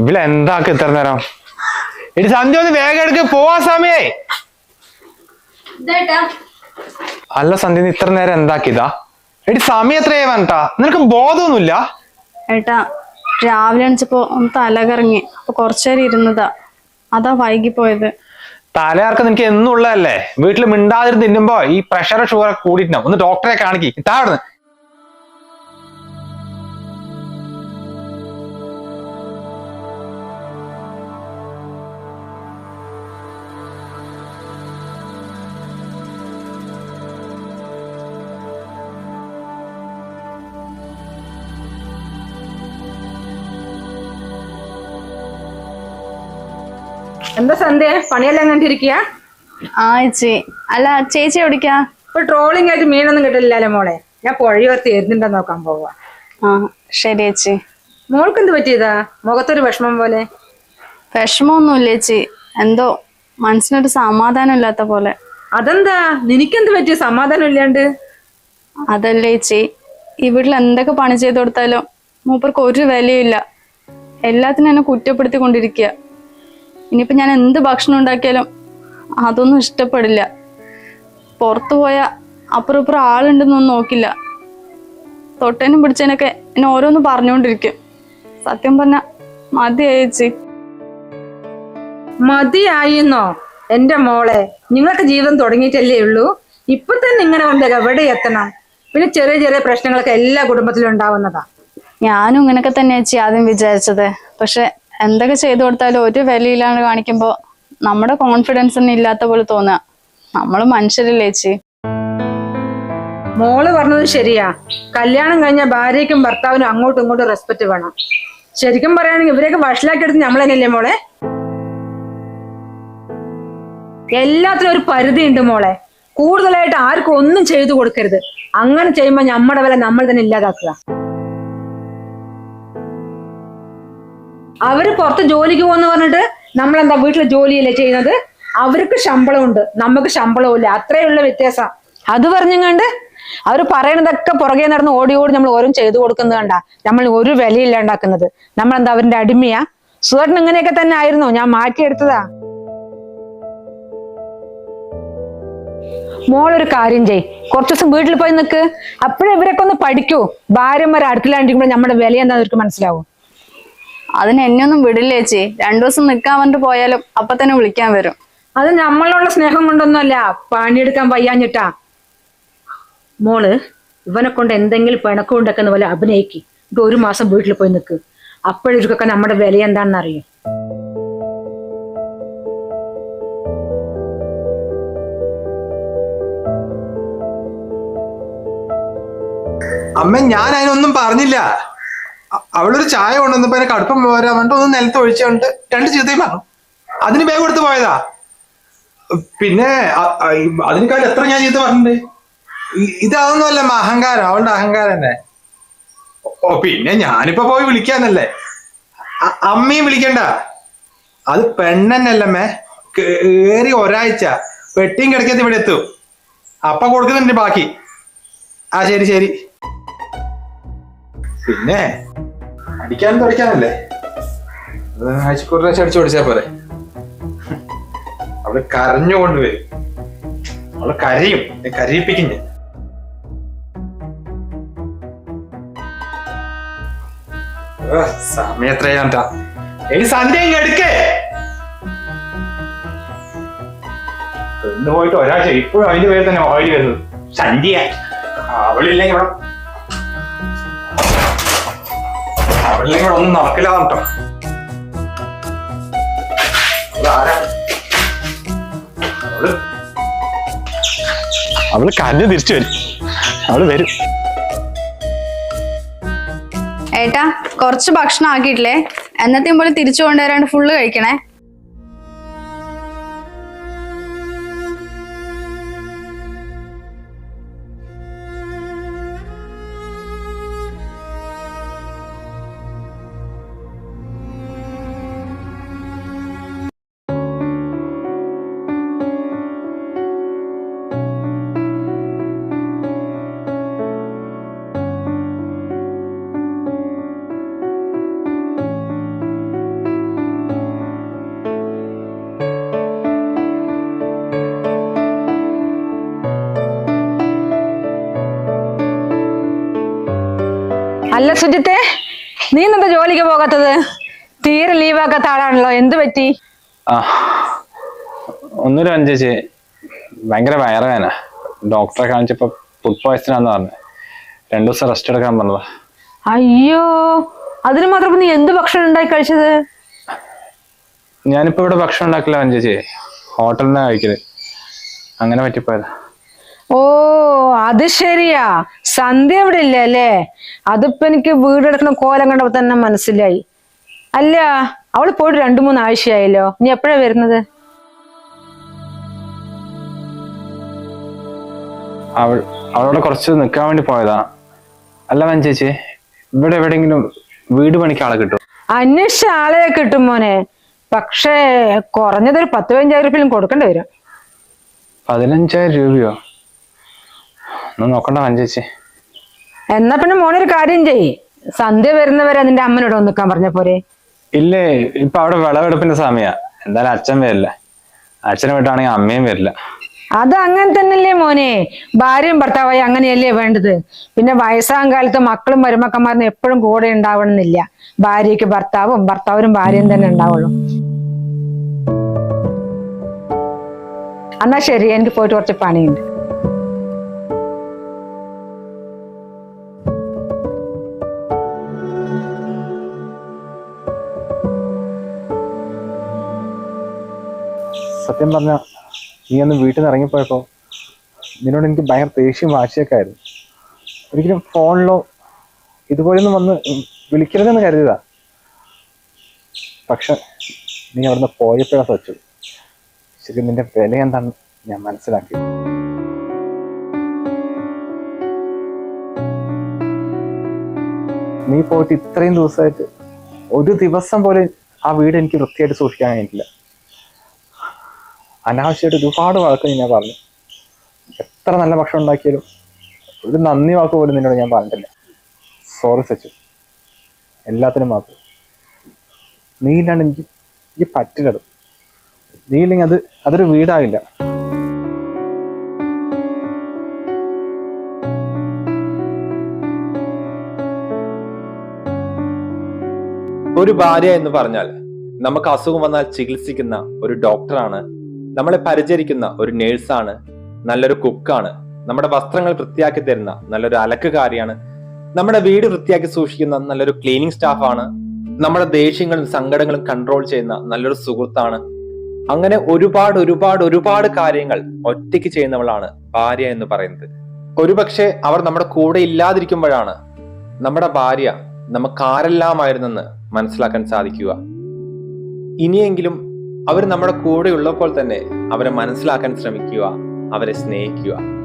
ഇവിടെ എന്താക്കി ഇത്ര നേരം? ഇനി സന്ധ്യ ഒന്ന് വേഗം എടുക്ക് പോവാ സമയേ ഇതേട്ടാ അല്ല സന്ധ്യ നീ ഇത്ര നേരം എന്താക്കിയതാ? എടി സമയം എത്രയായി വേണ്ടാ നിനക്ക് ബോധമൊന്നുമില്ല? ഏട്ടാ രാവിലെ എണിച്ചപ്പോ ഒന്ന് തല കറങ്ങി അപ്പൊ കുറച്ചേരം ഇരുന്നതാ. അതാ വൈകി പോയത്. തലയാർക്ക് നിനക്ക് എന്നുള്ളതല്ലേ? വീട്ടിൽ മിണ്ടാതിരുന്ന് തിന്നുമ്പോ ഈ പ്രഷർ ഷുഗർ കൂടിയിട്ടുണ്ടാവും. ഒന്ന് ഡോക്ടറെ കാണിക്ക്. താഴ്ന്ന് എന്താ സന്ധ്യ? പണിയെല്ലാം കണ്ടിരിക്കുക ആ ചേച്ചി. അല്ല ചേച്ചി എവിടേക്കാ? ഇപ്പൊ ട്രോളിംഗ് ആയിട്ട് മീനൊന്നും കിട്ടില്ലല്ലോ മോളെ. ഞാൻ പുഴയോർത്ത് എരുന്നുണ്ടോ നോക്കാൻ പോവാ. ആ ശരി ചേച്ചി. മോൾക്ക് എന്ത് പറ്റിയതാ? മുഖത്തൊരു വിഷമം പോലെ. വിഷമമൊന്നുമില്ല ചേച്ചി. എന്തോ മനസ്സിനൊരു സമാധാനം ഇല്ലാത്ത പോലെ. അതെന്താ? നിനക്കെന്ത് പറ്റിയ സമാധാനം ഇല്ലാണ്ട് അതല്ലേ ചേച്ചി. ഈ വീട്ടിൽ എന്തൊക്കെ പണി ചെയ്ത് കൊടുത്താലും മൂപ്പർക്ക് ഒരു വിലയില്ല എല്ലാത്തിനും എന്നെ കുറ്റപ്പെടുത്തിക്കൊണ്ടിരിക്കുക ഇനിയിപ്പോ ഞാൻ എന്ത് ഭക്ഷണം ഉണ്ടാക്കിയാലും അതൊന്നും ഇഷ്ടപ്പെടില്ല. പുറത്തു പോയ അപ്പുറം ഇപ്പുറം ആളുണ്ടെന്നൊന്നും നോക്കില്ല. തൊട്ടേനും പിടിച്ചതിനൊക്കെ എന്നെ ഓരോന്ന് പറഞ്ഞുകൊണ്ടിരിക്കും സത്യം പറഞ്ഞ മതിയായി ചേച്ചി. മതിയായിന്നോ? എന്റെ മോളെ നിങ്ങൾക്ക് ജീവിതം തുടങ്ങിയിട്ടല്ലേ ഉള്ളൂ? ഇപ്പൊ തന്നെ ഇങ്ങനെ കൊണ്ട് എവിടെ എത്തണം? പിന്നെ ചെറിയ ചെറിയ പ്രശ്നങ്ങളൊക്കെ എല്ലാ കുടുംബത്തിലും ഉണ്ടാവുന്നതാ. ഞാനും ഇങ്ങനൊക്കെ തന്നെ ചേച്ചി ആദ്യം വിചാരിച്ചത്. പക്ഷെ എന്തൊക്കെ ചെയ്തു കൊടുത്താലും ഒരു വിലയില്ലാണ്ട് കാണിക്കുമ്പോ നമ്മുടെ കോൺഫിഡൻസ് ഒന്നും ഇല്ലാത്ത പോലെ തോന്നുക നമ്മൾ മനുഷ്യരല്ലേ ചേച്ചി? മോൾ പറഞ്ഞത് ശരിയാ. കല്യാണം കഴിഞ്ഞ ഭാര്യയ്ക്കും ഭർത്താവിനും അങ്ങോട്ടും ഇങ്ങോട്ടും റെസ്പെക്ട് വേണം. ശരിക്കും പറയുകയാണെങ്കിൽ ഇവരെയൊക്കെ വഷളാക്കിയെടുത്ത് നമ്മൾ തന്നെയല്ലേ മോളെ? എല്ലാത്തിനും ഒരു പരിധി ഉണ്ട് മോളെ. കൂടുതലായിട്ട് ആർക്കും ഒന്നും ചെയ്തു കൊടുക്കരുത്. അങ്ങനെ ചെയ്യുമ്പോൾ നമ്മുടെ വില നമ്മൾ തന്നെ ഇല്ലാതാക്കുക. അവർ പുറത്ത് ജോലിക്ക് പോകുന്ന പറഞ്ഞിട്ട് നമ്മളെന്താ വീട്ടിലെ ജോലിയല്ലേ ചെയ്യുന്നത്? അവർക്ക് ശമ്പളമുണ്ട്. നമുക്ക് ശമ്പളവും ഇല്ല അത്രയുള്ള വ്യത്യാസം. അത് പറഞ്ഞുകൊണ്ട് അവർ പറയണതൊക്കെ പുറകെ നടന്ന് ഓടി ഓടി നമ്മൾ ഓരോ ചെയ്തു കൊടുക്കുന്നത് കണ്ട. നമ്മൾ ഒരു വിലയില്ല ഉണ്ടാക്കുന്നത്. നമ്മൾ എന്താ അവരുടെ അടിമയാ? സുവർണ ഇങ്ങനെയൊക്കെ തന്നെ ആയിരുന്നു. ഞാൻ മാറ്റിയെടുത്തതാ. മോളൊരു കാര്യം ചെയ് കുറച്ചു ദിവസം വീട്ടിൽ പോയി നിൽക്ക് അപ്പോഴേ ഇവരൊക്കെ ഒന്ന് പഠിക്കൂ. ഭാര്യമാരെ അടുത്തിലാണ്ടിരിക്കുമ്പോൾ നമ്മുടെ വില എന്താ അവർക്ക് മനസ്സിലാവും. അതിന് എന്നെ ഒന്നും വിടില്ല ചേച്ചി. രണ്ടു ദിവസം നിക്കാൻ പറഞ്ഞിട്ട് പോയാലും അപ്പൊ തന്നെ വിളിക്കാൻ വരും. അത് നമ്മളുള്ള സ്നേഹം കൊണ്ടൊന്നുമല്ല പണിയെടുക്കാൻ വയ്യാഞ്ഞിട്ടാ. മോൾ ഇവനെ കൊണ്ട് എന്തെങ്കിലും പിണക്കം ഉണ്ടാക്കുന്ന പോലെ അഭിനയിക്ക്. ഇത് ഒരു മാസം വീട്ടിൽ പോയി നിൽക്ക് അപ്പോഴൊക്കെ നമ്മുടെ വില എന്താണെന്ന് അറിയും അമ്മ ഞാൻ അതിനൊന്നും പറഞ്ഞില്ല. അവളൊരു ചായ കൊണ്ടുവന്നപ്പോ അതിന് കടുപ്പം പോരാ പറഞ്ഞിട്ട് ഒന്ന് നിലത്ത് ഒഴിച്ചുകൊണ്ട് രണ്ട് ചീത്തയും പറഞ്ഞു. അതിന് ബാഗ് എടുത്ത് പോയതാ. പിന്നെ അതിനേക്കാൾ എത്ര ഞാൻ ചീത്ത പറഞ്ഞിട്ടുണ്ട്? ഇതൊന്നുമല്ല അഹങ്കാരം. അവളുടെ അഹങ്കാരം തന്നെ. ഓ പിന്നെ ഞാനിപ്പോ പോയി വിളിക്കാന്നല്ലേ? അമ്മയും വിളിക്കണ്ട. അത് പെണ്ണെന്നല്ലമ്മേ കേറി ഒരാഴ്ച. പെട്ടിയും കിടക്കത്ത് ഇവിടെ എത്തും. അപ്പ കൊടുക്കുന്നുണ്ട് ബാക്കി. ആ ശരി ശരി. പിന്നെ അടിക്കാനും തുടയ്ക്കാനല്ലേ? പ്രാവശ്യം അടിച്ചു പഠിച്ചാ പോരെ. അവൾ കരഞ്ഞുകൊണ്ട് വരും അവൾ കരയും. കരയിപ്പിക്കും ഞാൻ. ഏ, സമയം എത്രയാണ്ടാ എടി സന്ധ്യ ഇങ്ങ് എടുക്കേ. പെണ്ണ് പോയിട്ട് ഒരാഴ്ച ഇപ്പോഴും അതിന്റെ പേര് തന്നെ ഓയിൽ വരുന്നത്. സന്ധ്യ. അവളില്ലെങ്കിൽ ഇവിടെ അവളില്ലെങ്കിൽ ഒന്നും നടക്കില്ല കേട്ടോ അവൾ കരഞ്ഞ് തിരിച്ചു വരും. അവൾ വരും. ഏട്ടാ കുറച്ച് ഭക്ഷണം ആക്കിയിട്ടില്ലേ? എന്നത്തെയും പോലെ തിരിച്ചു കൊണ്ടുവരാണ്ട് ഫുള്ള് കഴിക്കണേ. അല്ല സുജിത്തെ നീ എന്താ ജോലിക്ക് പോകാത്തത്? തീരെ ലീവാക്കാത്ത ആളാണല്ലോ എന്ത് പറ്റി? ഒന്നുമില്ല അഞ്ചേച്ചി ഭയങ്കര വയറുവേന ഡോക്ടറെ കാണിച്ചപ്പോ ഫുഡ് പോയ്സൺ പറഞ്ഞു. രണ്ടു ദിവസം റെസ്റ്റ് എടുക്കാൻ പറഞ്ഞതാ. അയ്യോ അതിന് മാത്രം നീ എന്ത് ഭക്ഷണം ഉണ്ടാക്കി കഴിച്ചത്? ഞാനിപ്പോ ഇവിടെ ഭക്ഷണം ഉണ്ടാക്കില്ല അഞ്ചേച്ചി ഹോട്ടലിൽ നിന്നാ കഴിക്കൽ. അങ്ങനെ പറ്റിപ്പോയതാ. ഓ അത് ശരിയാ. സന്ധ്യ ഇവിടെ ഇല്ല അല്ലേ? അതിപ്പോ എനിക്ക് വീടെടുക്കുന്ന കോലം കണ്ടപ്പോ തന്നെ മനസ്സിലായി. അല്ല അവൾ പോയിട്ട് രണ്ടു മൂന്ന് ആഴ്ചയായല്ലോ നീ എപ്പോഴാ വരുന്നത്? അവൾ അവളോട് കുറച്ച് നിൽക്കാൻ വേണ്ടി പോയതാ. അല്ല മഞ്ചേച്ചി ഇവിടെ എവിടെങ്കിലും വീട് പണിക്ക് ആളെ കിട്ടും അന്വേഷിച്ച ആളെ കിട്ടും മോനെ. പക്ഷേ കുറഞ്ഞത് ഒരു പത്ത് പതിനഞ്ചായിരം രൂപയിലും കൊടുക്കേണ്ടി വരും. പതിനഞ്ചായിരം രൂപയോ? ഒന്ന് നോക്കണ്ട മഞ്ചേച്ചി എന്നാ പിന്നെ മോനൊരു കാര്യം ചെയ്യ്. സന്ധ്യ വരുന്നവരെ നിന്റെ അമ്മനോട് ഒന്ന് നിൽക്കാൻ പറഞ്ഞ പോരെ. ഇല്ലേ ഇപ്പൊ അവിടെ വിളവെടുപ്പിന്റെ സമയാ. എന്തായാലും അച്ഛൻ വരില്ല. അച്ഛനെ വിട്ടാണെങ്കിൽ അമ്മയും വരില്ല. അത് അങ്ങനെ തന്നെയല്ലേ മോനെ. ഭാര്യയും ഭർത്താവായി അങ്ങനെയല്ലേ വേണ്ടത്. പിന്നെ വയസ്സാം കാലത്ത് മക്കളും മരുമക്കന്മാരും എപ്പോഴും കൂടെ ഉണ്ടാവണമെന്നില്ല. ഭാര്യയ്ക്ക് ഭർത്താവും ഭർത്താവിനും ഭാര്യയും തന്നെ ഉണ്ടാവുള്ളൂ. എന്നാ ശരി എനിക്ക് പോയിട്ട് കുറച്ച് പണിയുണ്ട്. സത്യം പറഞ്ഞ നീ ഒന്ന് വീട്ടിൽ നിന്ന് ഇറങ്ങിപ്പോയപ്പോൾ നിന്നോട് എനിക്ക് ഭയങ്കര ദേഷ്യം വാശിയൊക്കെ ആയിരുന്നു. ഒരിക്കലും ഫോണിലോ ഇതുപോലെയൊന്നും വന്ന് വിളിക്കരുതെന്ന് കരുതിയതാ. പക്ഷെ നീ അവിടുന്ന് പോയപ്പോഴാണ് സച്ചു ശരി നിന്റെ വില എന്താണെന്ന് ഞാൻ മനസ്സിലാക്കി. നീ പോയിട്ട് ഇത്രയും ദിവസമായിട്ട് ഒരു ദിവസം പോലെ ആ വീട് എനിക്ക് വൃത്തിയായിട്ട് സൂക്ഷിക്കാൻ കഴിഞ്ഞിട്ടില്ല. അനാവശ്യമായിട്ട് ഒരുപാട് വഴക്ക് ഞാൻ പറഞ്ഞു. എത്ര നല്ല ഭക്ഷണം ഉണ്ടാക്കിയാലും ഒരു നന്ദി വാക്ക് പോലും നിന്നോട് ഞാൻ പറഞ്ഞിട്ടില്ല. സോറി സച്ചു എല്ലാത്തിനും മാത്രം നീ ഇല്ലാണ്ട് എനിക്ക് എനിക്ക് പറ്റില്ലത് നീ ഇല്ലെങ്കിൽ അത് അതൊരു വീടാകില്ല ഒരു ഭാര്യ എന്ന് പറഞ്ഞാൽ നമുക്ക് അസുഖം വന്നാൽ ചികിത്സിക്കുന്ന ഒരു ഡോക്ടറാണ് നമ്മളെ പരിചരിക്കുന്ന ഒരു നേഴ്സാണ് നല്ലൊരു കുക്കാണ് നമ്മുടെ വസ്ത്രങ്ങൾ വൃത്തിയാക്കി തരുന്ന നല്ലൊരു അലക്കുകാരിയാണ് നമ്മുടെ വീട് വൃത്തിയാക്കി സൂക്ഷിക്കുന്ന നല്ലൊരു ക്ലീനിങ് സ്റ്റാഫാണ് നമ്മുടെ ദേഷ്യങ്ങളും സങ്കടങ്ങളും കൺട്രോൾ ചെയ്യുന്ന നല്ലൊരു സുഹൃത്താണ്. അങ്ങനെ ഒരുപാട് ഒരുപാട് ഒരുപാട് കാര്യങ്ങൾ ഒറ്റയ്ക്ക് ചെയ്യുന്നവളാണ് ഭാര്യ എന്ന് പറയുന്നത്. ഒരുപക്ഷെ അവർ നമ്മുടെ കൂടെ ഇല്ലാതിരിക്കുമ്പോഴാണ് നമ്മുടെ ഭാര്യ നമുക്ക് ആരെല്ലാമായിരുന്നെന്ന് മനസ്സിലാക്കാൻ സാധിക്കുക. ഇനിയെങ്കിലും അവർ നമ്മുടെ കൂടെ ഉള്ളപ്പോൾ തന്നെ അവരെ മനസ്സിലാക്കാൻ ശ്രമിക്കുക അവരെ സ്നേഹിക്കുക.